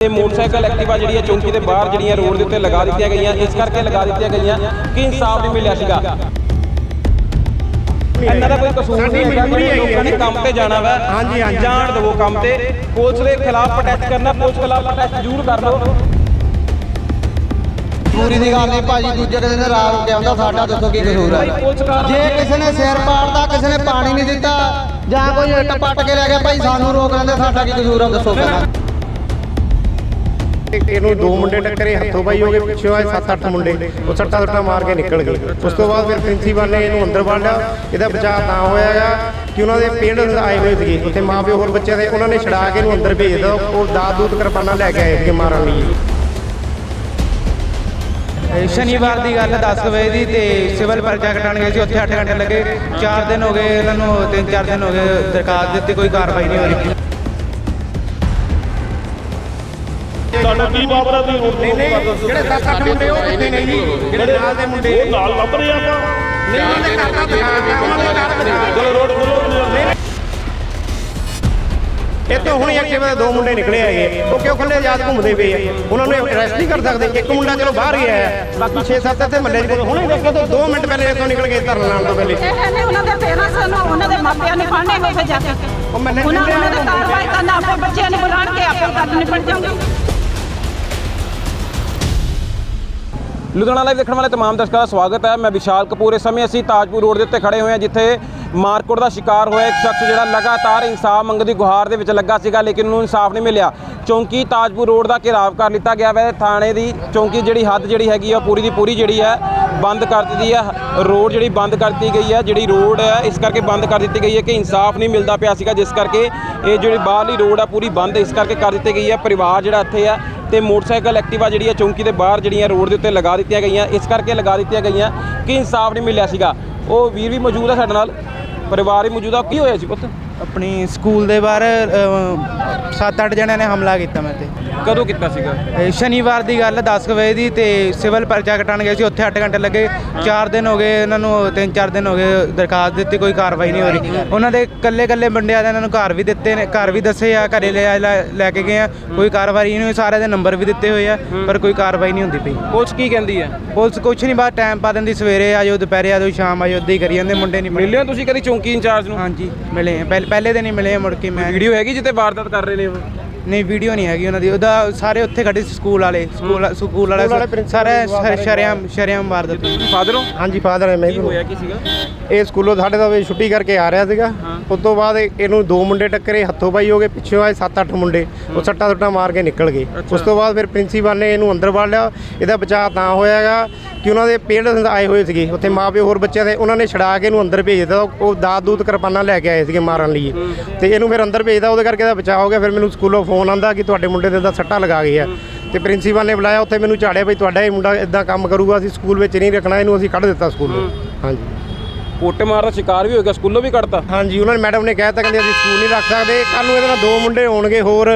ਇਹ motorcycle Activa ਜਿਹੜੀ ਹੈ ਚੌਂਕੀ ਦੇ ਬਾਹਰ ਜਿਹੜੀਆਂ ਰੋਡ ਦੇ ਉੱਤੇ ਲਗਾ ਦਿੱਤੀਆਂ ਗਈਆਂ ਇਸ ਕਰਕੇ ਲਗਾ ਦਿੱਤੀਆਂ ਗਈਆਂ ਕਿ ਇਨਸਾਫ ਨਹੀਂ ਮਿਲਿਆ ਸੀਗਾ। ਇਹਨਾਂ ਦਾ ਕੋਈ ਕਸੂਰ ਨਹੀਂ ਹੈਗਾ ਕਿ ਲੋਕਾਂ ਨੇ ਕੰਮ ਤੇ ਜਾਣਾ ਵਾ ਹਾਂਜੀ, ਹਾਂਜੀ। ਜਾਣ ਦਿਵੋ ਕੰਮ ਤੇ। ਪੁਲਿਸ ਦੇ ਖਿਲਾਫ ਪ੍ਰੋਟੈਸਟ ਕਰਨਾ ਪੁਲਿਸ ਖਿਲਾਫ ਪ੍ਰੋਟੈਸਟ ਜ਼ਰੂਰ ਕਰ ਲਓ ਪੂਰੀ ਦੀ ਗੱਲ ਨਹੀਂ ਭਾਜੀ ਦੂਜੇ ਦਿਨ ਰਾਤ ਉੱਤੇ ਆਉਂਦਾ ਸਾਡਾ ਦੱਸੋ ਕੀ ਕਸੂਰ ਹੈ ਜੇ ਕਿਸੇ ਨੇ ਸਿਰ ਪਾੜਦਾ ਕਿਸੇ ਨੇ ਪਾਣੀ ਨਹੀਂ ਦਿੱਤਾ ਜਾਂ ਕੋਈ ਇੱਟ ਪੱਟ ਕੇ ਲੈ ਗਿਆ ਭਾਈ ਸਾਨੂੰ ਰੋਕ ਲੈਂਦੇ ਸਾਡਾ ਕੀ ਕਸੂਰ ਆ ਦੱਸੋ ਪਹਿਲਾਂ। ਇਹਨੂੰ ਦੋ ਮੁੰਡੇ ਟੱਕਰੇ, ਹੱਥੋਂ ਪਾਈ ਹੋ ਗਏ, ਪਿੱਛੇ ਆਏ 7-8 ਮੁੰਡੇ। ਉਹ ਸੱਟਾ ਸੱਟਾ ਮਾਰ ਕੇ ਨਿਕਲ ਗਏ। ਉਸ ਤੋਂ ਬਾਅਦ ਫਿਰ ਪ੍ਰਿੰਸੀਪਲ ਨੇ ਇਹਨੂੰ ਅੰਦਰ ਵੜ ਲਿਆ। ਇਹਦਾ ਬਚਾਅ ਤਾਂ ਹੋਇਆਗਾ ਕਿ ਉਹਨਾਂ ਦੇ ਪੇਰੈਂਟਸ ਆਏ ਹੋਏ ਸੀਗੇ। ਉੱਥੇ ਮਾਪੇ ਹੋਰ ਬੱਚਿਆਂ ਦੇ ਉਹਨਾਂ ਨੇ ਛੜਾ ਕੇ ਇਹਨੂੰ ਅੰਦਰ ਭੇਜ ਦਿੱਤਾ। ਉਹ ਦਾਦ ਦੂਤ ਕਿਰਪਾਨਾਂ ਲੈ ਕੇ ਆਏ ਸੀਗੇ ਮਾਰਨ ਲਈ ਸ਼ਨੀਵਾਰ ਦੀ ਗੱਲ 10 ਵਜੇ ਦੀ ਤੇ ਸਿਵਲ ਪਰਚਾ ਕਟਾਣ ਗਏ ਸੀ। ਉੱਥੇ 8 ਘੰਟੇ ਲੱਗੇ। 4 ਦਿਨ ਹੋ ਗਏ ਇਹਨਾਂ ਨੂੰ 3-4 ਦਿਨ ਹੋ ਗਏ ਦਰਖਾਸਤ ਦਿੱਤੀ। ਕੋਈ ਕਾਰਵਾਈ ਨਹੀਂ ਹੋ ਰਹੀ ਤੁਹਾਨੂੰ ਕੀ ਬਾਬਰਾ ਦੀ ਰੋਡ ਨਹੀਂ ਨਹੀਂ ਜਿਹੜੇ 7-8 ਮੁੰਡੇ ਉਹ ਕਿੱਥੇ ਨੇ ਜੀ? ਜਿਹੜੇ ਨਾਲ ਦੇ ਮੁੰਡੇ। ਉਹ ਨਾਲ ਲੱਭ ਰਹੇ ਆਪਾਂ। ਨਹੀਂ ਉਹਨਾਂ ਦੇ ਘਰ ਦਾ ਦਿਖਾ ਉਹਨਾਂ ਦਿਖਾ ਚਲੋ ਰੋਡ ਖੋਲੋ ਇੱਥੇ ਹੁਣ ਐਕਟਿਵਾ ਦੇ ਦੋ ਮੁੰਡੇ ਨਿਕਲੇ ਹੈਗੇ ਉਹ ਕਿਉਂ ਖੁੱਲੇ ਆਜ਼ਾਦ ਘੁੰਮਦੇ ਪਏ ਆ? ਉਹਨਾਂ ਨੂੰ ਅਰੈਸਟ ਨਹੀਂ ਕਰ ਸਕਦੇ। ਇੱਕ ਮੁੰਡਾ ਚਲੋ ਬਾਹਰ ਗਿਆ ਹੈ ਬਾਕੀ 6-7 ਇੱਥੇ ਮੱਲੇ ਦੇ ਹੁਣੇ ਦੇਖੋ ਤਾਂ 2 ਮਿੰਟ ਪਹਿਲੇ ਇੱਥੋਂ ਨਿਕਲ ਗਏ ਧਰਨ ਲਾਉਣ ਤੋਂ ਪਹਿਲੇ। ਇਹ ਨੇ ਉਹਨਾਂ ਦੇ ਪੇਰੈਂਟਸ ਨੂੰ ਉਹਨਾਂ ਦੇ ਮਾਪਿਆਂ ਨੇ ਫੜਨੇ ਉੱਥੇ ਜਾ ਕੇ। ਉਹ ਮੰਨੇ ਉਹਨਾਂ ਦੇ ਕਾਰਵਾਈ ਕਰਨਾ ਆਪੇ ਬੱਚਿਆਂ ਨੂੰ ਬੁਲਾਣ ਕੇ ਆਪੇ ਗੱਲ ਨਿਪਟ ਜਾਊਗੀ। ਲੁਧਿਆਣਾ ਲਾਈਵ ਦੇਖਣ ਵਾਲੇ ਤਮਾਮ ਦਰਸ਼ਕਾਂ ਦਾ ਸਵਾਗਤ ਹੈ। ਮੈਂ ਵਿਸ਼ਾਲ ਕਪੂਰ, ਇਸ ਸਮੇਂ ਅਸੀਂ ਤਾਜਪੁਰ ਰੋਡ ਦੇ ਉੱਤੇ ਖੜੇ ਹੋਏ ਹਾਂ, ਜਿੱਥੇ ਮਾਰਕੁੱਟ ਦਾ ਸ਼ਿਕਾਰ ਹੋਇਆ। ਇੱਕ ਸ਼ਖਸ ਜਿਹੜਾ ਲਗਾਤਾਰ ਇਨਸਾਫ ਮੰਗਣ ਦੀ ਗੁਹਾਰ ਦੇ ਵਿੱਚ ਲੱਗਾ ਸੀਗਾ, ਲੇਕਿਨ ਉਹਨੂੰ ਇਨਸਾਫ ਨਹੀਂ ਮਿਲਿਆ। ਚੌਂਕੀ ਤਾਜਪੁਰ ਰੋਡ ਦਾ ਘਿਰਾਵ ਕਰ ਲਿੱਤਾ ਗਿਆ ਵੈ। ਥਾਣੇ ਦੀ ਚੌਂਕੀ ਜਿਹੜੀ ਹੱਦ ਜਿਹੜੀ ਹੈਗੀ ਆ, ਉਹ ਪੂਰੀ ਦੀ ਪੂਰੀ ਜਿਹੜੀ ਹੈ, ਬੰਦ ਕਰ ਦਿੱਤੀ ਹੈ। ਰੋਡ ਜਿਹੜੀ ਬੰਦ ਕਰ ਦਿੱਤੀ ਗਈ ਹੈ, ਜਿਹੜੀ ਰੋਡ ਹੈ, ਇਸ ਕਰਕੇ ਬੰਦ ਕਰ ਦਿੱਤੀ ਗਈ ਹੈ ਕਿ ਇਨਸਾਫ ਨਹੀਂ ਮਿਲਦਾ ਪਿਆ ਸੀਗਾ, ਜਿਸ ਕਰਕੇ ਇਹ ਜਿਹੜੀ ਬਾਹਰਲੀ ਰੋਡ ਆ, ਪੂਰੀ ਬੰਦ ਇਸ ਕਰਕੇ ਕਰ ਦਿੱਤੀ ਗਈ ਹੈ। ਪਰਿਵਾਰ ਜਿਹੜਾ ਇੱਥੇ ਆ ਤੇ ਮੋਟਰਸਾਈਕਲ ਐਕਟਿਵਾ ਜਿਹੜੀ ਹੈ ਚੌਂਕੀ ਦੇ ਬਾਹਰ ਜਿਹੜੀਆਂ ਰੋਡ ਦੇ ਉੱਤੇ ਲਗਾ ਦਿੱਤੀਆਂ ਗਈਆਂ। ਇਸ ਕਰਕੇ ਲਗਾ ਦਿੱਤੀਆਂ ਗਈਆਂ ਕਿ ਇਨਸਾਫ ਨਹੀਂ ਮਿਲਿਆ ਸੀਗਾ। ਉਹ ਵੀਰ ਵੀ ਮੌਜੂਦ ਹੈ ਸਾਡੇ ਨਾਲ। ਪਰਿਵਾਰ ਵੀ ਮੌਜੂਦ ਆ। ਕੀ ਹੋਇਆ ਸੀ ਪੁੱਤ? ਆਪਣੀ ਸਕੂਲ ਦੇ ਬਾਹਰ 7-8 ਜਣਿਆਂ ਨੇ ਹਮਲਾ ਕੀਤਾ ਮੈਂ ਤੇ। ਕਦੋਂ ਕੀਤਾ ਸੀਗਾ? ਇਹ ਸ਼ਨੀਵਾਰ ਦੀ ਗੱਲ 10 ਵਜੇ ਦੀ ਤੇ ਸਿਵਲ ਪਰਚਾ ਕਟਾਣ ਗਏ ਸੀ। ਉੱਥੇ 8 ਘੰਟੇ ਲੱਗੇ। 4 ਦਿਨ ਹੋ ਗਏ ਇਹਨਾਂ ਨੂੰ 3-4 ਦਿਨ ਹੋ ਗਏ ਦਰਖਾਸਤ ਦਿੱਤੀ ਕੋਈ ਕਾਰਵਾਈ ਨਹੀਂ ਹੋ ਰਹੀ। ਉਹਨਾਂ ਦੇ ਕੱਲੇ ਕੱਲੇ ਬੰਦਿਆਂ ਦੇ ਇਹਨਾਂ ਨੂੰ ਘਰ ਵੀ ਦਿੱਤੇ ਨੇ ਘਰ ਵੀ ਦੱਸੇ ਆ ਘਰੇ ਲੈ ਲੈ- ਕੇ ਗਏ ਆ। ਕੋਈ ਕਾਰਵਾਈ ਨਹੀਂ ਹੋਈ ਸਾਰਿਆਂ ਦੇ ਨੰਬਰ ਵੀ ਦਿੱਤੇ ਹੋਏ ਆ ਪਰ ਕੋਈ ਕਾਰਵਾਈ ਨਹੀਂ ਹੁੰਦੀ ਪਈ। ਪੁਲਿਸ ਕੀ ਕਹਿੰਦੀ ਹੈ? ਪੁਲਿਸ ਕੁਛ ਨਹੀਂ ਬਾਅਦ ਟਾਈਮ ਪਾ ਦਿੰਦੀ ਸਵੇਰੇ ਆ ਜਾਓ ਦੁਪਹਿਰੇ ਆ ਜਾਓ ਸ਼ਾਮ ਆ ਜਾਓ ਏਦਾਂ ਹੀ ਕਰੀ ਜਾਂਦੇ ਮੁੰਡੇ ਨਹੀਂ ਮਿਲਿਓ ਤੁਸੀਂ ਕਦੀ ਚੌਂਕੀ ਇੰਚਾਰਜ ਨੂੰ? ਹਾਂਜੀ ਮਿਲੇ ਆ। ਪਹਿਲੇ ਪਹਿਲੇ ਦਿਨ ਹੀ ਮਿਲੇ ਆ ਮੁੜ ਕੇ ਮੈਂ। ਵੀਡੀਓ ਹੈਗੀ ਜਿੱਤੇ ਵਾਰਦਾਤ ਕਰ ਰਹੇ ਨੇ ਉਹ? ਨਹੀਂ ਵੀਡੀਓ ਨਹੀਂ ਹੈਗੀ ਉਹਨਾਂ ਦੀ। ਉਹਦਾ ਸਾਰੇ ਉੱਥੇ ਖੜੇ ਸੀ ਸਕੂਲ ਵਾਲੇ ਸਕੂਲ ਸਕੂਲ ਵਾਲੇ ਸਾਰੇ ਸਾਰੇ ਸ਼ਰਿਆਮ ਸ਼ਰਿਆਮ ਮਾਰ ਦਿੱਤੇ ਫਾਦਰੋਂ ਹਾਂਜੀ ਫਾਦਰ ਹੈ ਮੈਂ ਕੀ ਹੋਇਆ ਕੀ ਸੀਗਾ? ਇਹ ਸਕੂਲੋਂ ਸਾਡੇ ਦਾ ਵੀ ਛੁੱਟੀ ਕਰਕੇ ਆ ਰਿਹਾ ਸੀਗਾ। ਉਸ ਤੋਂ ਬਾਅਦ ਇਹ- ਇਹਨੂੰ ਦੋ ਮੁੰਡੇ ਟੱਕਰੇ ਹੱਥੋਂ ਪਾਈ ਹੋ ਗਏ ਪਿੱਛੇ ਆਏ 7-8 ਮੁੰਡੇ। ਉਹ ਸੱਟਾ ਸੁੱਟਾ ਮਾਰ ਕੇ ਨਿਕਲ ਗਏ। ਉਸ ਤੋਂ ਬਾਅਦ ਫਿਰ ਪ੍ਰਿੰਸੀਪਲ ਨੇ ਇਹਨੂੰ ਅੰਦਰ ਵੜ ਲਿਆ। ਇਹਦਾ ਬਚਾਅ ਤਾਂ ਹੋਇਆਗਾ ਕਿ ਉਹਨਾਂ ਦੇ ਪੇਰੈਂਟਸ ਆਏ ਹੋਏ ਸੀਗੇ। ਉੱਥੇ ਮਾਪੇ ਹੋਰ ਬੱਚਿਆਂ ਦੇ ਉਹਨਾਂ ਨੇ ਛੜਾ ਕੇ ਇਹਨੂੰ ਅੰਦਰ ਭੇਜ ਦਿੱਤਾ। ਉਹ- ਉਹ ਦਾਦ ਦੂਤ ਕਿਰਪਾਨਾਂ ਲੈ ਕੇ ਆਏ ਸੀਗੇ ਮਾਰਨ ਲਈ। ਤੇ ਇਹਨੂੰ ਫਿਰ ਅੰਦਰ ਭੇਜਦਾ ਉਹਦੇ ਕਰਕੇ ਇਹਦਾ ਬਚਾਅ ਹੋ ਗਿਆ। ਫਿਰ ਮੈਨੂੰ ਸਕੂਲੋਂ ਫੋਨ ਆਂਦਾ ਕਿ ਤੁਹਾਡੇ ਮੁੰਡੇ ਦੇ ਤਾਂ ਸੱਟਾ ਲਗਾ ਗਏ ਆ। ਤੇ ਪ੍ਰਿੰਸੀਪਲ ਨੇ ਬੁਲਾਇਆ। ਉੱਥੇ ਮੈਨੂੰ ਝਾੜਿਆ ਬਈ ਤੁਹਾਡਾ ਇਹ ਮੁੰਡਾ ਇਦਾਂ ਕੰਮ ਕਰੂਗਾ। ਅਸੀਂ ਸਕੂਲ ਵਿੱਚ ਨਹੀਂ ਰੱਖਣਾ। ਇਹਨੂੰ ਅਸੀਂ ਕੱਢ ਦਿੱਤਾ ਸਕੂਲੋਂ। ਹਾਂਜੀ। ਕੁੱਟਮਾਰ ਦਾ ਸ਼ਿਕਾਰ ਵੀ ਹੋ ਗਿਆ ਸਕੂਲੋਂ ਵੀ ਕੱਢਤਾ। ਹਾਂਜੀ ਉਹਨਾਂ ਨੇ ਮੈਡਮ ਨੇ ਕਹਿਤਾ ਕਹਿੰਦੇ ਅਸੀਂ ਸਕੂਲ ਨਹੀਂ ਰੱਖ ਸਕਦੇ ਕੱਲ ਨੂੰ ਇਹਦੇ ਨਾਲ ਦੋ ਮੁੰਡੇ ਹੋਣਗੇ ਹੋਰ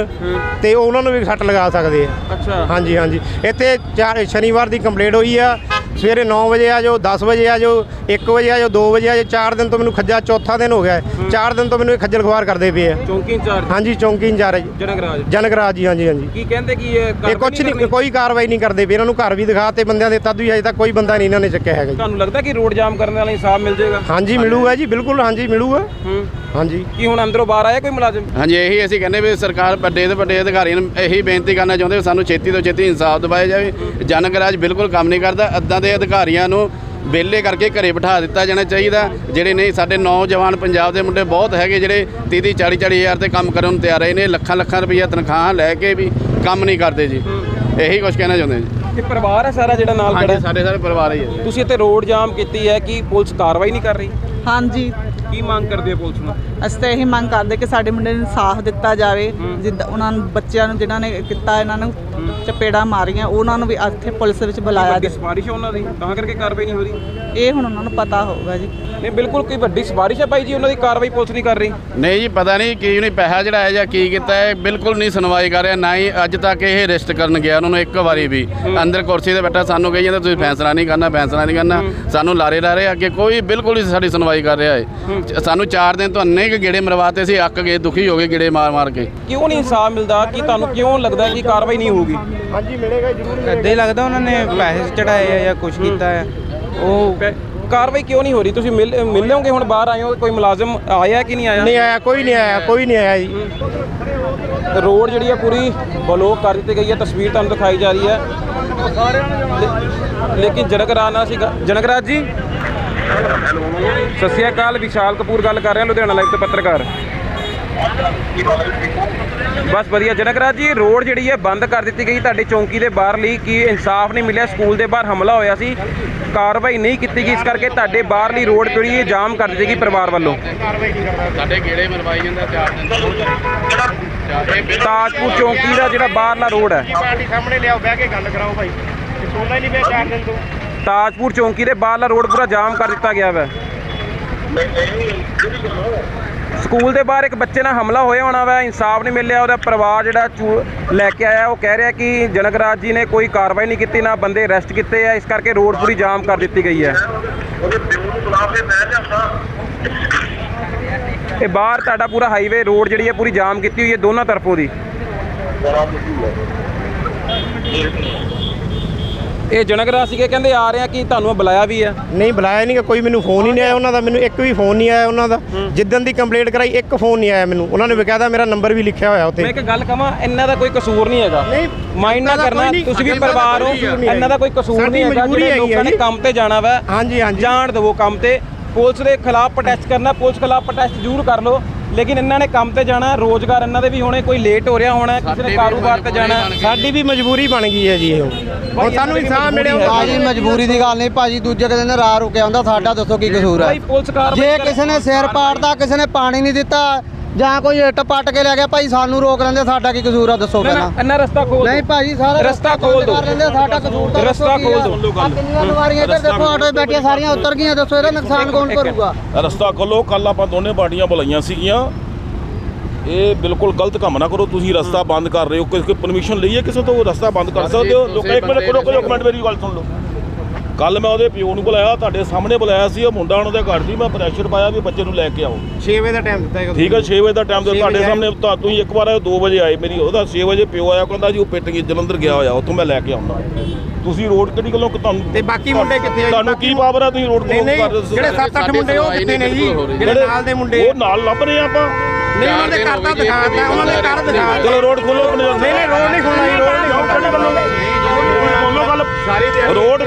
ਤੇ ਉਹ ਉਹਨਾਂ ਨੂੰ ਵੀ ਸੱਟ ਲਗਾ ਸਕਦੇ ਆ। ਅੱਛਾ। ਹਾਂਜੀ ਹਾਂਜੀ। ਇੱਥੇ ਚਾਰ ਸ਼ਨੀਵਾਰ ਦੀ ਕੰਪਲੇਂਟ ਹੋਈ ਆ ਸਵੇਰੇ 9 ਵਜੇ ਆ ਜਾਓ 10 ਵਜੇ ਆ ਜਾਓ 1 ਵਜੇ ਆ ਜਾਓ 2 ਵਜੇ ਆ ਜਾਓ 4 ਦਿਨ ਤੋਂ ਮੈਨੂੰ ਖੱਜਾ ਚੌਥਾ ਦਿਨ ਹੋ ਗਿਆ 4 ਦਿਨ ਤੋਂ ਮੈਨੂੰ ਇਹ ਖੱਜਲ ਖੁਆਰ ਕਰਦੇ ਪਏ ਆ। ਚੌਂਕੀ ਇੰਚਾਰਜ? ਹਾਂਜੀ ਚੌਂਕੀ ਇੰਚਾਰਜ। ਜਨਗਰਾਜ ਜਨਕਰਾਜ ਜੀ ਹਾਂਜੀ ਹਾਂਜੀ। ਕੀ ਕਹਿੰਦੇ ਕੀ ਇਹ ਕੁਛ ਨਹੀਂ? ਕੋਈ ਕਾਰਵਾਈ ਨਹੀਂ ਕਰਦੇ ਪਏ। ਇਹਨਾਂ ਨੂੰ ਘਰ ਵੀ ਦਿਖਾ ਤੇ ਬੰਦਿਆਂ ਦੇ ਤਦ ਵੀ ਅਜੇ ਤੱਕ ਕੋਈ ਬੰਦਾ ਨਹੀਂ ਇਹਨਾਂ ਨੇ ਚੱਕਿਆ ਹੈਗਾ ਤੁਹਾਨੂੰ ਲੱਗਦਾ ਕਿ ਰੋਡ ਜਾਮ ਕਰਨ ਵਾਲਾ ਇਨਸਾਫ ਮਿਲ ਜਾਏਗਾ? ਹਾਂਜੀ ਮਿਲੂਗਾ ਜੀ ਬਿਲਕੁਲ ਹਾਂਜੀ ਮਿਲੂਗਾ। ਹੂੰ। ਹਾਂਜੀ। ਕੀ ਹੁਣ ਅੰਦਰੋਂ ਬਾਹਰ ਆਇਆ ਕੋਈ ਮੁਲਾਜ਼ਮ? ਹਾਂਜੀ ਇਹੀ ਅਸੀਂ ਕਹਿੰਦੇ ਵੀ ਸਰਕਾਰ ਵੱਡੇ ਤੋਂ ਵੱਡੇ ਅਧਿਕਾਰੀਆਂ ਨੂੰ ਇਹੀ ਬੇਨਤੀ ਕਰਨਾ ਚਾਹੁੰਦੇ ਵੀ ਸਾਨੂੰ ਛੇਤੀ ਤੋਂ ਛੇਤੀ ਇਨਸਾਫ ਦਿਵਾਇਆ ਜਾਵੇ। ਜਨਗਰਾਜ ਬਿਲਕੁਲ ਕੰਮ ਨਹੀਂ ਕਰਦਾ। ਅੱਦਾਂ ਦੇ ਅਧਿਕਾਰੀਆਂ ਨੂੰ ਵਿਹਲੇ ਕਰਕੇ ਘਰੇ ਬਿਠਾ ਦਿੱਤਾ ਜਾਣਾ ਚਾਹੀਦਾ। ਜਿਹੜੇ ਨਹੀਂ ਸਾਡੇ ਨੌਜਵਾਨ ਪੰਜਾਬ ਦੇ ਮੁੰਡੇ ਬਹੁਤ ਹੈਗੇ ਜਿਹੜੇ 30 40 40 ਹਜ਼ਾਰ ਤੇ ਕੰਮ ਕਰਨ ਨੂੰ ਤਿਆਰ ਰਹੇ ਨੇ। ਲੱਖਾਂ ਲੱਖਾਂ ਰੁਪਈਆ ਤਨਖਾਹਾਂ ਲੈ ਕੇ ਵੀ ਕੰਮ ਨਹੀਂ ਕਰਦੇ ਜੀ। ਇਹੀ ਕੁਝ ਕਹਿਣਾ ਚਾਹੁੰਦੇ ਜੀ। ਇਹ ਪਰਿਵਾਰ ਹੈ ਸਾਰਾ ਜਿਹੜਾ ਨਾਲ ਖੜਾ। ਸਾਡੇ ਸਾਰੇ ਪਰਿਵਾਰ ਹੀ ਹੈ। ਤੁਸੀਂ ਇੱਥੇ ਰੋਡ ਜਾਮ ਕੀਤੀ ਹੈ ਕਿ ਪੁਲਿਸ ਕਾਰਵਾਈ ਨਹੀਂ ਕਰ ਰਹੀ? ਹਾਂਜੀ। ਕੀ ਮੰਗ ਕਰਦੇ ਹੈ ਪੁਲਿਸ ਨੂੰ? ਅਸੀਂ ਤਾਂ ਇਹੀ ਮੰਗ ਕਰਦੇ ਕਿ ਸਾਡੇ ਮੁੰਡੇ ਨੂੰ ਸਾਥ ਦਿੱਤਾ ਜਾਵੇ ਜਿੱਦਾਂ ਉਹਨਾਂ ਨੂੰ ਬੱਚਿਆਂ ਨੂੰ ਜਿਨ੍ਹਾਂ ਨੇ ਕੀਤਾ ਇਹਨਾਂ ਨੂੰ ਚਪੇੜਾ ਮਾਰੀਆਂ ਉਹਨਾਂ ਨੂੰ ਵੀ ਇੱਥੇ ਪੁਲਿਸ ਵਿੱਚ ਬੁਲਾਇਆ ਵੱਡੀ ਸਿਫਾਰਿਸ਼ ਹੈ ਉਹਨਾਂ ਦੀ ਤਾਂ ਕਰਕੇ ਕਾਰਵਾਈ ਨਹੀਂ ਹੋ ਰਹੀ? ਇਹ ਹੁਣ ਉਹਨਾਂ ਨੂੰ ਪਤਾ ਹੋਊਗਾ ਜੀ। ਨਹੀਂ ਬਿਲਕੁਲ ਕੋਈ ਵੱਡੀ ਸਿਫਾਰਿਸ਼ ਹੈ ਭਾਈ ਜੀ ਉਹਨਾਂ ਦੀ ਕਾਰਵਾਈ ਪੁਲਿਸ ਨਹੀਂ ਕਰ ਰਹੀ? ਨਹੀਂ ਜੀ ਪਤਾ ਨਹੀਂ ਕੀ ਉਹਨੇ ਪੈਸਾ ਚੜਾਇਆ ਜਾਂ ਕੀ ਕੀਤਾ ਹੈ ਬਿਲਕੁਲ ਨਹੀਂ ਸੁਣਵਾਈ ਕਰ ਰਿਹਾ ਨਾ ਹੀ ਅੱਜ ਤੱਕ ਇਹ ਰਿਸ਼ਟ ਕਰਨ ਗਿਆ ਉਹਨਾਂ ਨੂੰ ਇੱਕ ਵਾਰੀ ਵੀ। ਅੰਦਰ ਕੁਰਸੀ ਤੇ ਬੈਠਾ ਸਾਨੂੰ ਕਹੀ ਜਾਂਦਾ ਤੁਸੀਂ ਫੈਸਲਾ ਨਹੀਂ ਕਰਨਾ ਫੈਸਲਾ ਨਹੀਂ ਕਰਨਾ। ਸਾਨੂੰ ਲਾਰੇ ਲਾ ਰਹੇ ਅੱਗੇ ਕੋਈ ਬਿਲਕੁਲ ਹੀ ਸਾਡੀ ਸੁਣਵਾਈ ਕਰ ਰਿਹਾ ਹੈ। ਸਾਨੂੰ 4 ਦਿਨ ਤੋਂ ਅੰਨੇ ਕੁ ਗੇੜੇ ਮਰਵਾਤੇ ਸੀ ਅੱਕ ਗਏ ਦੁਖੀ ਹੋ ਗਏ ਗੇੜੇ ਮਾਰ ਮਾਰ ਕੇ। ਕਿਉਂ ਨਹੀਂ ਇਨਸਾਫ ਮਿਲਦਾ? ਕਿ ਤੁਹਾਨੂੰ ਕਿਉਂ ਲੱਗਦਾ ਕਿ ਕਾਰਵਾਈ ਨਹੀਂ ਹੋਊਗੀ? ਹਾਂਜੀ ਮਿਲੇਗਾ ਜ਼ਰੂਰ ਏਦਾਂ ਹੀ ਲੱਗਦਾ ਉਹਨਾਂ ਨੇ ਪੈਸੇ ਚੜਾਏ ਆ ਜਾਂ ਕੁਝ ਕੀਤਾ ਹੈ ਉਹ ਕਾਰਵਾਈ ਕਿਉਂ ਨਹੀਂ ਹੋ ਰਹੀ? ਤੁਸੀਂ ਮਿਲ ਮਿਲ ਲਓਗੇ ਹੁਣ ਬਾਹਰ ਆਏ ਹੋ ਕੋਈ ਮੁਲਾਜ਼ਮ ਆਇਆ ਕਿ ਨਹੀਂ ਆਇਆ? ਨਹੀਂ ਆਇਆ ਕੋਈ ਨਹੀਂ ਆਇਆ ਕੋਈ ਨਹੀਂ ਆਇਆ ਜੀ। ਰੋਡ ਜਿਹੜੀ ਹੈ ਪੂਰੀ ਬਲੌਕ ਕਰ ਦਿੱਤੀ ਗਈ ਹੈ ਤਸਵੀਰ ਤੁਹਾਨੂੰ ਦਿਖਾਈ ਜਾ ਰਹੀ ਹੈ ਲੇਕਿਨ ਜਨਕ ਰਾਜ ਨਾਲ ਸੀਗਾ ਜਨਕ ਰਾਜ ਜੀ? ਸਤਿ ਸ਼੍ਰੀ ਅਕਾਲ ਵਿਸ਼ਾਲ ਕਪੂਰ ਗੱਲ ਕਰ ਰਿਹਾ ਲੁਧਿਆਣਾ ਲਾਈਵ ਤੋਂ ਪੱਤਰਕਾਰ। ਬਸ ਵਧੀਆ ਜਨਕ ਰਾਜ ਜੀ ਰੋਡ ਜਿਹੜੀ ਹੈ ਬੰਦ ਕਰ ਦਿੱਤੀ ਗਈ। ਤੁਹਾਡੀ ਚੌਂਕੀ ਦੇ ਬਾਹਰ ਲਈ ਕੀ ਇਨਸਾਫ ਨਹੀਂ ਮਿਲਿਆ? ਸਕੂਲ ਦੇ ਬਾਹਰ ਹਮਲਾ ਹੋਇਆ ਸੀ। ਕਾਰਵਾਈ ਨਹੀਂ ਕੀਤੀ ਗਈ ਇਸ ਕਰਕੇ ਤੁਹਾਡੇ ਬਾਹਰਲੀ ਰੋਡ ਜਿਹੜੀ ਹੈ ਜਾਮ ਕਰ ਦਿੱਤੀ ਗਈ ਪਰਿਵਾਰ ਵੱਲੋਂ। ਸਾਡੇ ਗੇੜੇ ਮਰਵਾਈ ਜਾਂਦਾ ਚਾਰ ਦਿਨ ਤਾਜਪੁਰ ਚੌਂਕੀ ਦਾ ਜਿਹੜਾ ਬਾਹਰਲਾ ਰੋਡ ਹੈ। ਪਾਰਟੀ ਸਾਹਮਣੇ ਲਿਆਓ ਬਹਿ ਕੇ ਗੱਲ ਕਰਾਓ ਭਾਈ। ਸੋਨਾ ਹੀ ਨਹੀਂ ਪਿਆ ਚਾਰ ਦਿਨ ਤੋਂ। ਤਾਜਪੁਰ ਚੌਂਕੀ ਦੇ ਬਾਹਰਲਾ ਰੋਡ ਪੂਰਾ ਜਾਮ ਕਰ ਦਿੱਤਾ ਗਿਆ ਹੈ ਸਕੂਲ ਦੇ ਬਾਹਰ ਇੱਕ ਬੱਚੇ ਨਾਲ ਹਮਲਾ ਹੋਇਆ ਹੋਣਾ ਵਾ, ਇਨਸਾਫ ਨਹੀਂ ਮਿਲਿਆ, ਉਹਦਾ ਪਰਿਵਾਰ ਜਿਹੜਾ ਲੈ ਕੇ ਆਇਆ, ਉਹ ਕਹਿ ਰਿਹਾ ਕਿ ਜਨਕ ਰਾਜ ਜੀ ਨੇ ਕੋਈ ਕਾਰਵਾਈ ਨਹੀਂ ਕੀਤੀ, ਨਾ ਬੰਦੇ ਅਰੈਸਟ ਕੀਤੇ ਆ, ਇਸ ਕਰਕੇ ਰੋਡ ਪੂਰੀ ਜਾਮ ਕਰ ਦਿੱਤੀ ਗਈ ਹੈ। ਇਹ ਬਾਹਰ ਤੁਹਾਡਾ ਪੂਰਾ ਹਾਈਵੇ, ਰੋਡ ਜਿਹੜੀ ਹੈ ਪੂਰੀ ਜਾਮ ਕੀਤੀ ਹੋਈ ਹੈ, ਦੋਨਾਂ ਤਰਫੋਂ ਦੀ। ਇਹ ਜਨਕ ਰਾਜ ਸੀਗੇ ਕਹਿੰਦੇ ਆ ਰਹੇ ਆ ਕਿ ਤੁਹਾਨੂੰ ਬੁਲਾਇਆ ਵੀ ਹੈ ਨਹੀਂ ਬੁਲਾਇਆ ਨਹੀਂ ਕੋਈ ਮੈਨੂੰ ਫੋਨ ਹੀ ਨਹੀਂ ਆਇਆ ਉਹਨਾਂ ਦਾ ਮੈਨੂੰ ਇੱਕ ਵੀ ਫੋਨ ਨਹੀਂ ਆਇਆ ਉਹਨਾਂ ਦਾ। ਜਿੱਦਣ ਦੀ ਕੰਪਲੇਂਟ ਕਰਾਈ ਇੱਕ ਫੋਨ ਨਹੀਂ ਆਇਆ ਮੈਨੂੰ। ਉਹਨਾਂ ਨੇ ਬਕਾਇਦਾ ਮੇਰਾ ਨੰਬਰ ਵੀ ਲਿਖਿਆ ਹੋਇਆ ਮੈਂ ਉੱਤੇ ਇੱਕ ਗੱਲ ਕਹਾਂ ਇਹਨਾਂ ਦਾ ਕੋਈ ਕਸੂਰ ਨਹੀਂ ਹੈਗਾ। ਨਹੀਂ, ਮਾਈਂਡ ਨਾ ਕਰਨਾ ਤੁਸੀਂ ਵੀ ਪਰਿਵਾਰ ਹੋ ਇਹਨਾਂ ਦਾ ਕੋਈ ਕਸੂਰ ਨਹੀਂ ਹੈਗਾ ਜਿਹੜੇ ਲੋਕਾਂ ਨੇ ਕੰਮ ਤੇ ਜਾਣਾ ਵਾ ਹਾਂਜੀ ਹਾਂਜੀ। ਜਾਣ ਦੇਵੋ ਕੰਮ ਤੇ। ਪੁਲਿਸ ਦੇ ਖਿਲਾਫ ਪ੍ਰੋਟੈਸਟ ਕਰਨਾ ਪੁਲਿਸ ਖਿਲਾਫ ਪ੍ਰੋਟੈਸਟ ਜ਼ਰੂਰ ਕਰ ਲਓ। ਲੇਕਿਨ ਇਹਨਾਂ ਨੇ ਕੰਮ ਤੇ ਜਾਣਾ ਰੋਜ਼ਗਾਰ ਇਹਨਾਂ ਦੇ ਵੀ ਹੋਣੇ ਕੋਈ ਲੇਟ ਹੋ ਰਿਹਾ ਹੋਣਾ ਕਿਸੇ ਨੇ ਕਾਰੋਬਾਰ ਤੇ ਜਾਣਾ। ਸਾਡੀ ਵੀ ਮਜਬੂਰੀ ਬਣ ਗਈ ਹੈ ਜੀ ਇਹ। ਹੁਣ ਸਾਨੂੰ ਇਨਸਾਫ ਮਿਲਿਆ ਹੁੰਦਾ ਭਾਜੀ ਮਜਬੂਰੀ ਦੀ ਗੱਲ ਨਹੀਂ ਭਾਜੀ ਦੂਜੇ ਕੁ ਦਿਨ ਰਾਹ ਰੁਕਿਆ ਹੁੰਦਾ ਸਾਡਾ ਦੱਸੋ ਕੀ ਕਸੂਰ ਹੈ ਜੇ ਕਿਸੇ ਨੇ ਸਿਰ ਪਾੜਦਾ ਕਿਸੇ ਨੇ ਪਾਣੀ ਨਹੀਂ ਦਿੱਤਾ ਜਾਂ ਕੋਈ ਇੱਟ ਪੱਟ ਕੇ ਲੈ ਗਿਆ ਭਾਈ ਸਾਨੂੰ ਰੋਕ ਲੈਂਦੇ ਸਾਡਾ ਕੀ ਕਸੂਰ ਆ ਦੱਸੋ ਨਾ, ਨਾ, ਪਹਿਲਾਂ। ਇਹਨਾਂ ਰਸਤਾ ਖੋਲ ਨਹੀਂ। ਭਾਜੀ ਸਾਰਾ ਰਸਤਾ ਖੋਲ ਦਿਓ। ਕਰ ਲੈਂਦੇ ਸਾਡਾ ਕਸੂਰ ਤਾਂ ਰਸਤਾ ਖੋਲ। ਆਹ ਕਿੰਨੀਆਂ ਸਵਾਰੀਆਂ ਇੱਧਰ ਦੇਖੋ ਆਟੋ 'ਚ ਬੈਠੀਆਂ ਸਾਰੀਆਂ ਉਤਰ ਗਈਆਂ ਦੱਸੋ ਇਹਦਾ ਨੁਕਸਾਨ ਕੌਣ ਭਰੂਗਾ ਰਸਤਾ ਖੋਲੋ ਕੱਲ ਆਪਾਂ ਦੋਨੇ ਪਾਰਟੀਆਂ ਬੁਲਾਈਆਂ ਸੀਗੀਆਂ। ਇਹ ਬਿਲਕੁਲ ਗਲਤ ਕੰਮ ਨਾ ਕਰੋ ਤੁਸੀਂ ਰਸਤਾ ਬੰਦ ਕਰ ਰਹੇ ਹੋ। ਕੋਈ ਪਰਮਿਸ਼ਨ ਲਈਏ ਕਿਸੇ ਤੋਂ ਰਸਤਾ ਬੰਦ ਕਰ ਸਕਦੇ ਹੋ। ਲੋਕਾਂ ਇੱਕ ਮਿੰਟ ਰੁਕੋ ਇੱਕ ਮਿੰਟ ਮੇਰੀ ਗੱਲ ਸੁਣ ਲਓ। ਕੱਲ ਮੈਂ ਉਹਦੇ ਪਿਓ ਨੂੰ ਬੁਲਾਇਆ ਤੁਹਾਡੇ ਸਾਹਮਣੇ ਬੁਲਾਇਆ ਸੀ ਉਹ ਮੁੰਡਾ ਉਹਨਾਂ ਦੇ ਘਰ ਸੀ ਮੈਂ ਪ੍ਰੈਸ਼ਰ ਪਾਇਆ ਵੀ ਬੱਚੇ ਨੂੰ ਲੈ ਕੇ ਆਓ। 6 ਵਜੇ ਦਾ ਟਾਈਮ ਦਿੱਤਾ ਹੈਗਾ ਠੀਕ ਹੈ 6 ਵਜੇ ਦਾ ਟਾਈਮ ਦੇ ਛੇ ਤੁਹਾਡੇ ਸਾਹਮਣੇ ਤਾਂ ਤੁਸੀਂ ਇੱਕ ਵਾਰ ਆਏ 2 ਵਜੇ ਆਏ ਮੇਰੀ ਉਹਦਾ 6 ਵਜੇ ਪਿਓ ਆਇਆ ਕਹਿੰਦਾ ਜੀ ਉਹ ਪਿੱਟ ਗਈ ਜਲੰਧਰ ਗਿਆ ਹੋਇਆ ਉੱਥੋਂ ਮੈਂ ਲੈ ਕੇ ਆਉਂਦਾ। ਤੁਸੀਂ ਰੋਡ ਕਿਹੜੀ ਗੱਲੋਂ ਤੁਹਾਨੂੰ ਤੇ ਬਾਕੀ ਮੁੰਡੇ ਕਿੱਥੇ ਆ? ਤੁਹਾਨੂੰ ਕੀ ਪਾਵਰ ਆ ਤੁਸੀਂ ਰੋਡ ਬਲੌਕ ਕਰ ਜਿਹੜੇ 7-8 ਮੁੰਡੇ ਉਹ ਕਿੱਥੇ ਨੇ ਜੀ? ਜਿਹੜੇ ਨਾਲ ਦੇ ਮੁੰਡੇ। ਉਹ ਨਾਲ ਲੱਭ ਰਹੇ ਆ ਆਪਾਂ। ਨਹੀਂ ਉਹਨਾਂ ਦੇ ਘਰ ਤਾਂ ਦਿਖਾਤਾ ਉਹਨਾਂ ਦੇ ਘਰ ਦਿਖਾਤਾ ਚਲੋ ਰੋਡ ਖੋਲੋ ਆਪਣੇ ਨਹੀਂ ਨਹੀਂ ਰੋਡ ਨਹੀਂ ਖੋਲਣਾ ਜੀ ਰੋਡ ਨਹੀਂ ਖੋਲਣਾ। ਗੱਲ ਰੋਡ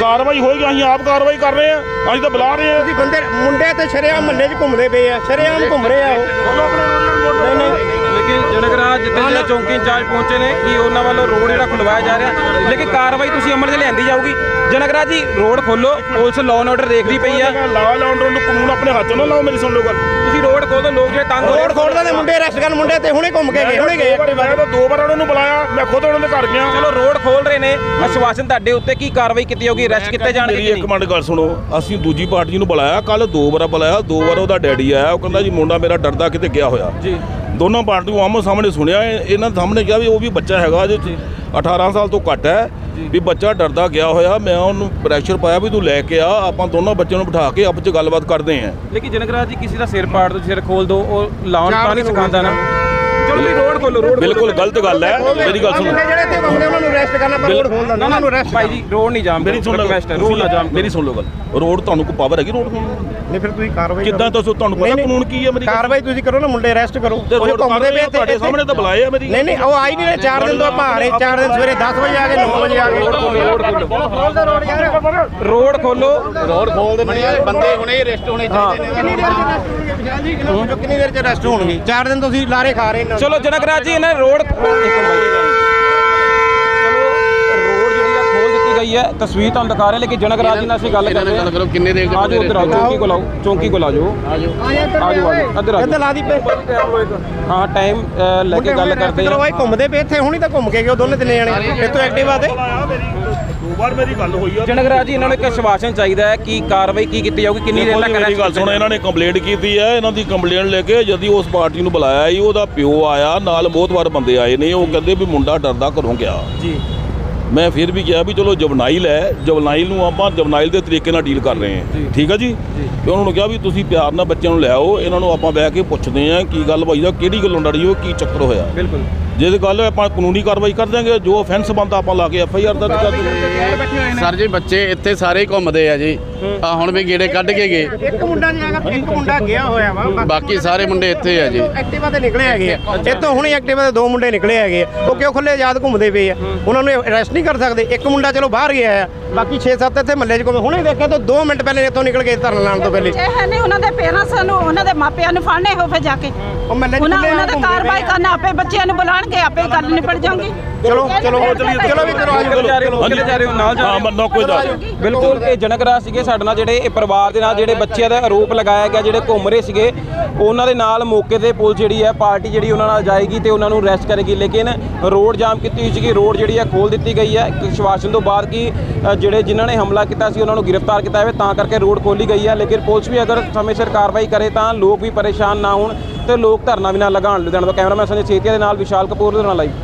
ਕਾਰਵਾਈ ਹੋਏਗੀ ਅਸੀਂ ਆਪ ਕਾਰਵਾਈ ਕਰ ਰਹੇ ਆ ਅਸੀਂ ਤਾਂ ਬੁਲਾ ਰਹੇ ਆ ਅਸੀਂ ਬੰਦੇ ਮੁੰਡੇ ਤੇ ਸ਼ਰੇਆਮ ਮਹੱਲੇ 'ਚ ਘੁੰਮਦੇ ਪਏ ਆ ਸ਼ਰੇਆਮ ਘੁੰਮ ਰਹੇ ਆ ਉਹ। ਨਹੀਂ ਨਹੀਂ। ਜਨਕ ਰਾਜ ਜਿੱਥੇ ਜਿਹੜਾ ਚੌਂਕੀ ਇੰਚਾਰਜ ਪਹੁੰਚੇ ਨੇ ਕਿ ਉਹਨਾਂ ਵੱਲੋਂ ਰੋਡ ਜਿਹੜਾ ਖੁਲਵਾਇਆ ਜਾ ਰਿਹਾ। ਲੇਕਿਨ ਕਾਰਵਾਈ ਤੁਸੀਂ ਅਮਲ 'ਚ ਲਿਆਂਦੀ ਜਾਊਗੀ। ਜਨਕ ਰਾਜ ਜੀ ਰੋਡ ਖੋਲੋ ਪੁਲਿਸ ਲਾਅ ਐਂਡ ਆਰਡਰ ਦੇਖਦੀ ਪਈ ਆ। ਲਾ ਲਾਉਂਡਰ ਨੂੰ ਕਾਨੂੰਨ ਆਪਣੇ ਹੱਥ 'ਚ ਨਾ ਲਾਓ ਮੇਰੀ ਸੁਣ ਲਓ ਗੱਲ। ਤੁਸੀਂ ਰੋਡ ਖੋਲ ਦੋ ਲੋਕ ਜਿਹੜੇ ਤੰਗ ਹੋ ਰਹੇ ਰੋਡ ਖੋਲਦੇ ਨੇ ਮੁੰਡੇ ਅਰੈਸਟ ਕਰਨ ਮੁੰਡੇ ਤੇ ਹੁਣੇ ਘੁੰਮ ਕੇ ਗਏ ਹੁਣੇ ਗਏ ਮੈਂ ਤਾਂ ਦੋ ਵਾਰ ਉਹਨਾਂ ਨੂੰ ਬੁਲਾਇਆ ਮੈਂ ਖੁਦ ਉਹਨਾਂ ਦੇ ਘਰ ਗਿਆ। ਚਲੋ ਰੋਡ ਖੋਲ ਰਹੇ ਨੇ। ਅਸ਼ਵਾਸਨ ਤੁਹਾਡੇ ਉੱਤੇ ਕੀ ਕਾਰਵਾਈ ਕੀਤੀ ਜਾਊਗੀ ਅਰੈਸਟ ਕੀਤੇ ਜਾਣਗੇ ਮੇਰੀ ਇੱਕ ਮਿੰਟ ਗੱਲ ਸੁਣੋ ਅਸੀਂ ਦੂਜੀ ਪਾਰਟੀ ਨੂੰ ਬੁਲਾਇਆ ਕੱਲ ਦੋ ਵਾਰ ਬੁਲਾਇਆ ਦੋ ਵਾਰ ਉਹਦਾ ਡੈਡੀ ਆਇਆ ਉਹ ਕਹਿੰਦਾ ਜੀ ਮੁੰਡਾ ਮੇਰਾ ਡਰਦਾ ਕਿਤੇ ਗਿਆ ਹੋਇਆ। ਜੀ। ਦੋਨੋਂ ਪਾਰਟੀਆਂ ਆਮੋ ਸਾਹਮਣੇ ਸੁਣਿਆ ਇਹ- ਇਹਨਾਂ ਦੇ ਸਾਹਮਣੇ ਕਿਹਾ ਵੀ ਉਹ ਵੀ ਬੱਚਾ ਹੈਗਾ ਜੋ 18 ਸਾਲ ਤੋਂ ਘੱਟ ਹੈ। ਵੀ ਬੱਚਾ ਡਰਦਾ ਗਿਆ ਹੋਇਆ ਮੈਂ ਉਹਨੂੰ ਪ੍ਰੈਸ਼ਰ ਪਾਇਆ ਵੀ ਤੂੰ ਲੈ ਕੇ ਆ ਆਪਾਂ ਦੋਨੋਂ ਬੱਚਿਆਂ ਨੂੰ ਬਿਠਾ ਕੇ ਆਪਸ ਚ ਗੱਲਬਾਤ ਕਰਦੇ ਆਂ ਲੇਕਿਨ ਜਨਕ ਰਾਜ ਜੀ ਕਿਸੇ ਦਾ ਸਿਰ ਪਾੜ ਦੋ ਸਿਰ ਖੋਲ ਦੋ ਉਹ ਲਾਉਣ ਤਾਂ ਨਹੀਂ ਸਿਖਾਉਂਦਾ ਨਾ। ਰੋਡ ਖੋਲੋ ਰੋਡ ਬਿਲਕੁਲ ਗਲਤ ਗੱਲ ਹੈ। ਮੇਰੀ ਗੱਲ ਸੁਣੋ। ਮੁੰਡੇ ਜਿਹੜੇ ਇੱਥੇ ਘੁੰਮਦੇ ਉਹਨਾਂ ਨੂੰ ਅਰੈਸਟ ਕਰਨਾ ਪਰ ਰੋਡ ਖੋਲਦਾ। ਨਾ ਉਹਨਾਂ ਨੂੰ ਅਰੈਸਟ ਭਾਈ ਜੀ ਰੋਡ ਨਹੀਂ ਜਾਮ ਮੇਰੀ ਸੁਣ ਲਓ ਰਿਕਵੈਸਟ ਹੈ ਰੋਡ ਨਾ ਜਾਮ ਮੇਰੀ ਸੁਣ ਲਓ ਗੱਲ। ਰੋਡ ਤੁਹਾਨੂੰ ਕੋਈ ਪਾਵਰ ਹੈਗੀ ਰੋਡ ਨਹੀਂ ਫਿਰ ਤੁਸੀਂ ਕਾਰਵਾਈ ਕਿੱਦਾਂ ਦੱਸੋ ਤੁਹਾਨੂੰ ਪਤਾ ਕਾਨੂੰਨ ਕੀ ਹੈ ਮੇਰੀ? ਕਾਰਵਾਈ ਤੁਸੀਂ ਕਰੋ ਨਾ ਮੁੰਡੇ ਅਰੈਸਟ ਕਰੋ। ਉਹ ਘੁੰਮਦੇ ਪਏ ਤੁਹਾਡੇ ਸਾਹਮਣੇ ਤਾਂ ਬੁਲਾਏ ਆ ਮੇਰੀ। ਨਹੀਂ ਨਹੀਂ ਉਹ ਆਈ ਨਹੀਂ ਰਹੇ 4 ਦਿਨ ਤੋਂ ਆਪਾਂ ਆ ਰਹੇ 4 ਦਿਨ ਸਵੇਰੇ 10 ਵਜੇ ਆ ਗਏ 9 ਵਜੇ ਆ ਗਏ ਰੋਡ ਖੋਲੋ ਰੋਡ ਯਾਰ। ਰੋਡ ਖੋਲੋ। ਰੋਡ ਖੋਲਦੇ ਨਹੀਂ ਬੰਦੇ ਹੁਣੇ ਅਰੈਸਟ ਹੋਣੇ ਚਾਹੀਦੇ ਜੀ ਕਿੰਨੀ ਦੇਰ ਚ ਅਰੈਸਟ ਹੋਣਗੇ? 4 ਦਿਨ ਤੁਸੀਂ ਲਾਰੇ ਖਾ ਰਹੇ ਚਲੋ ਜਨਕ ਰਾਜ ਜੀ ਇਹਨਾਂ ਰੋਡ ਇੱਕ ਮਿੰਟ ਬਾਈ। ਚਲੋ ਰੋਡ ਜਿਹੜੀ ਆ ਖੋਲ ਦਿੱਤੀ ਗਈ ਹੈ। ਤਸਵੀਰ ਤੁਹਾਨੂੰ ਦਿਖਾ ਰਹੇ ਲੇਕਿਨ ਜਨਕ ਰਾਜ ਜੀ ਨਾਲ ਅਸੀਂ ਗੱਲ ਕਰ ਰਹੇ ਹਾਂ। ਗੱਲ ਕਰੋ ਕਿੰਨੇ ਦੇਰ ਆ ਜਾਓ ਉੱਧਰ ਆਓ ਚੌਂਕੀ ਕੋਲ ਆਓ ਚੌਂਕੀ ਕੋਲ ਆ ਜਾਓ। ਆ ਜਾਓ। ਆ ਜਾਓ ਇੱਧਰ ਆ ਇੱਧਰ ਲਾ ਦੀ ਪਏ ਹਾਂ ਟਾਈਮ ਲੈ ਕੇ ਗੱਲ ਕਰਦੇ ਚਲੋ ਹਾਂ ਭਾਈ ਘੁੰਮਦੇ ਪਏ ਇੱਥੇ ਹੁਣੀ ਤਾਂ ਘੁੰਮ ਕੇ ਗਏ ਦੋਨੇ ਤਿੰਨੇ ਜਣੇ। ਇੱਥੋਂ ਐਕਟਿਵਾ ਤੇ। ਦੋ ਵਾਰ ਮੇਰੀ ਗੱਲ ਹੋਈ ਆ। ਜਨਕ ਰਾਜ ਜੀ ਇਹਨਾਂ ਨੂੰ ਇੱਕ ਆਸ਼ਵਾਸਨ ਚਾਹੀਦਾ ਹੈ ਕਿ ਕਾਰਵਾਈ ਕੀ ਕੀਤੀ ਜਾਊਗੀ ਕਿੰਨੀ ਦੇਰ ਤੱਕ ਮੇਰੀ ਗੱਲ ਸੁਣੋ ਇਹਨਾਂ ਨੇ ਕੰਪਲੇਂਟ ਕੀਤੀ ਹੈ ਇਹਨਾਂ ਦੀ ਕੰਪਲੇਂਟ ਲੈ ਕੇ ਜਦੀ ਉਸ ਪਾਰਟੀ ਨੂੰ ਬੁਲਾਇਆ ਜੀ ਉਹਦਾ ਪਿਓ ਆਇਆ ਨਾਲ ਬਹੁਤ ਵਾਰ ਬੰਦੇ ਆਏ ਨੇ ਉਹ ਕਹਿੰਦੇ ਵੀ ਮੁੰਡਾ ਡਰਦਾ ਘਰੋਂ ਗਿਆ। ਜੀ। ਮੈਂ ਫਿਰ ਵੀ ਕਿਹਾ ਵੀ ਚਲੋ ਜਵਨਾਈਲ ਹੈ ਜਵਨਾਈਲ ਨੂੰ ਆਪਾਂ ਜਵਨਾਈਲ ਦੇ ਤਰੀਕੇ ਨਾਲ ਡੀਲ ਕਰ ਰਹੇ ਹਾਂ। ਠੀਕ ਹੈ ਜੀ? ਤੇ ਉਹਨਾਂ ਨੂੰ ਕਿਹਾ ਵੀ ਤੁਸੀਂ ਪਿਆਰ ਨਾਲ ਬੱਚਿਆਂ ਨੂੰ ਲੈ ਆਓ ਇਹਨਾਂ ਨੂੰ ਆਪਾਂ ਬਹਿ ਕੇ ਪੁੱਛਦੇ ਹਾਂ ਕੀ ਗੱਲ ਭਾਈ ਦਾ ਕਿਹੜੀ ਗੱਲੋਂ ਲੜੀ ਹੋ ਕੀ ਚੱਕਰ ਹੋਇਆ। ਬਿਲਕੁਲ। ਜੇ ਤੇ ਗੱਲ ਆਪਾਂ ਕਾਨੂੰਨੀ ਕਾਰਵਾਈ ਕਰ ਦਾਂਗੇ ਜੋ ਅਫੈਂਸ ਬਣਦਾ ਆਪਾਂ ਲਾ ਕੇ ਐਫ ਆਈ ਆਰ ਦਰਜ ਕਰ ਦਾਂਗੇ ਸਰ ਜੀ ਬੱਚੇ ਇੱਥੇ ਸਾਰੇ ਘੁੰਮਦੇ ਆ ਜੀ। ਆ ਹੁਣ ਵੀ ਗੇੜੇ ਕੱਢ ਕੇ ਗਏ। ਇੱਕ ਮੁੰਡਾ ਨਹੀਂ ਹੈਗਾ ਇੱਕ ਮੁੰਡਾ ਗਿਆ ਹੋਇਆ ਵਾ ਬਾਕੀ ਸਾਰੇ ਮੁੰਡੇ ਇੱਥੇ ਆ ਜੀ। ਐਕਟਿਵਾ ਤੇ ਨਿਕਲੇ ਹੈਗੇ ਆ। ਇੱਥੋਂ ਹੁਣੇ ਐਕਟਿਵਾ ਤੇ ਦੋ ਮੁੰਡੇ ਨਿਕਲੇ ਹੈਗੇ ਆ। ਉਹ ਕਿਉਂ ਖੁੱਲੇ? ਆਜ਼ਾਦ ਘੁੰਮਦੇ ਪਏ ਆ। ਉਹਨਾਂ ਨੂੰ ਅਰੈਸਟ ਨਹੀਂ ਕਰ ਸਕਦੇ। ਇੱਕ ਮੁੰਡਾ ਚਲੋ ਬਾਹਰ ਗਿਆ ਆ। ਬਾਕੀ 6-7 ਇੱਥੇ ਮੱਲੇ 'ਚ ਘੁੰਮੇ। ਹੁਣੇ ਦੇਖਿਆ ਤਾਂ 2 ਮਿੰਟ ਪਹਿਲੇ ਇੱਥੋਂ ਨਿਕਲ ਗਏ ਧਰਨ ਲਾਉਣ ਤੋਂ ਪਹਿਲੇ। ਇਹ ਨਹੀਂ ਉਹਨਾਂ ਦੇ ਪੇਰੈਂਟਸ ਨੂੰ ਉਹਨਾਂ ਦੇ ਮਾਪਿਆਂ ਨੂੰ ਫੜਨੇ ਹੋ ਫਿਰ ਜਾ ਕੇ। ਉਹ ਮੱਲੇ ਉਹਨਾਂ ਉਹਨਾਂ ਦੇ ਕਾਰਵਾਈ। ਕਰਨਾ ਆਪੇ ਬੱਚਿਆਂ ਨੂੰ ਬੁਲਾਣਗੇ ਆਪੇ ਗੱਲ ਨਿਪਟ ਜਾਊਗੀ। ਚਲੋ ਚਲੋ ਚਲੋ ਵੀ ਕਰੋ ਕਿੱਥੇ ਜਾ ਰਹੇ ਹੋ ਕਿੱਥੇ ਜਾ ਰਹੇ ਹੋ ਨਾਲ ਜਾ ਹਾਂ? ਹੋ ਬੰਦਾ ਕੋਈ ਦਾ ਬਿਲਕੁਲ ਇਹ ਜਨਕਰਾ ਸੀਗੇ ਸਾਡੇ ਨਾਲ ਜਿਹੜੇ ਇਹ ਪਰਿਵਾਰ ਦੇ ਨਾਲ ਜਿਹੜੇ ਬੱਚਿਆਂ ਦਾ ਆਰੋਪ ਲਗਾਇਆ ਗਿਆ ਜਿਹੜੇ ਘੁੰਮ ਰਹੇ ਸੀਗੇ ਉਹਨਾਂ ਦੇ ਨਾਲ ਮੌਕੇ ਤੇ ਪੁਲਿਸ ਜਿਹੜੀ ਹੈ ਪਾਰਟੀ ਜਿਹੜੀ ਉਹਨਾਂ ਨਾਲ ਜਾਏਗੀ ਤੇ ਉਹਨਾਂ ਨੂੰ ਅਰੈਸਟ ਕਰੇਗੀ। ਲੇਕਿਨ ਰੋਡ ਜਾਮ ਕੀਤੀ ਹੋਈ ਸੀਗੀ ਰੋਡ ਜਿਹੜੀ ਹੈ ਖੋਲ ਦਿੱਤੀ ਗਈ ਹੈ। ਇੱਕ ਵਿਸ਼ਵਾਸਨ ਤੋਂ ਬਾਅਦ ਕਿ ਜਿਹੜੇ ਜਿਨ੍ਹਾਂ ਨੇ ਹਮਲਾ ਕੀਤਾ ਸੀ ਉਹਨਾਂ ਨੂੰ ਗ੍ਰਿਫਤਾਰ ਕੀਤਾ ਜਾਵੇ ਤਾਂ ਕਰਕੇ ਰੋਡ ਖੋਲੀ ਗਈ ਹੈ। ਲੇਕਿਨ ਪੁਲਿਸ ਵੀ ਅਗਰ ਸਮੇਂ ਸਿਰ ਕਾਰਵਾਈ ਕਰੇ ਤਾਂ ਲੋਕ ਵੀ ਪਰੇਸ਼ਾਨ ਨਾ ਹੋਣ ਤੇ ਲੋਕ ਧਰਨਾ ਵੀ ਨਾ ਲਗਾਉਣ ਲੁਧਿਆਣਾ ਤੋਂ ਕੈਮਰਾਮੈਨ ਸੰਜੇ ਸੇਤੀਆ ਦੇ ਨਾਲ ਵਿਸ਼ਾਲ ਕਪੂਰ ਦੇ ਨਾਲ ਲਾਈਵ